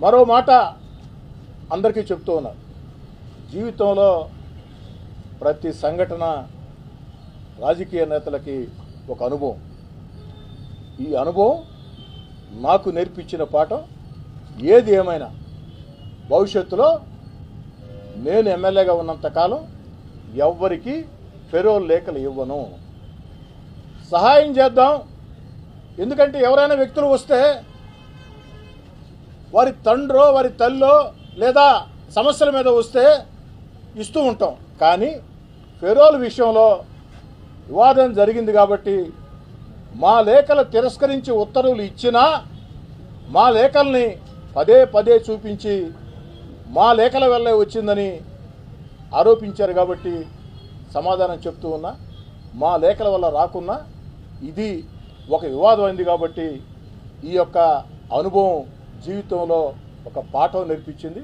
మరో మాట అందరికీ చెప్తూ ఉన్నా. జీవితంలో ప్రతి సంఘటన రాజకీయ నేతలకి ఒక అనుభవం. ఈ అనుభవం నాకు నేర్పించిన పాఠం ఏది ఏమైనా భవిష్యత్తులో నేను ఎమ్మెల్యేగా ఉన్నంతకాలం ఎవ్వరికి ఫెరోల్ లేఖలు ఇవ్వను. సహాయం చేద్దాం. ఎందుకంటే ఎవరైనా వ్యక్తులు వస్తే వారి తండ్రో వారి తల్లో లేదా సమస్యల మీద వస్తే ఇస్తూ ఉంటాం. కానీ ఫెరోల్ విషయంలో వివాదం జరిగింది కాబట్టి మా లేఖలు తిరస్కరించి ఉత్తర్వులు ఇచ్చినా మా లేఖల్ని పదే పదే చూపించి మా లేఖల వల్లే వచ్చిందని ఆరోపించారు కాబట్టి సమాధానం చెప్తూ ఉన్నా మా లేఖల వల్ల రాకున్నా ఇది ఒక వివాదం అయింది కాబట్టి ఈ యొక్క అనుభవం జీవితంలో ఒక పాఠం నేర్పించింది.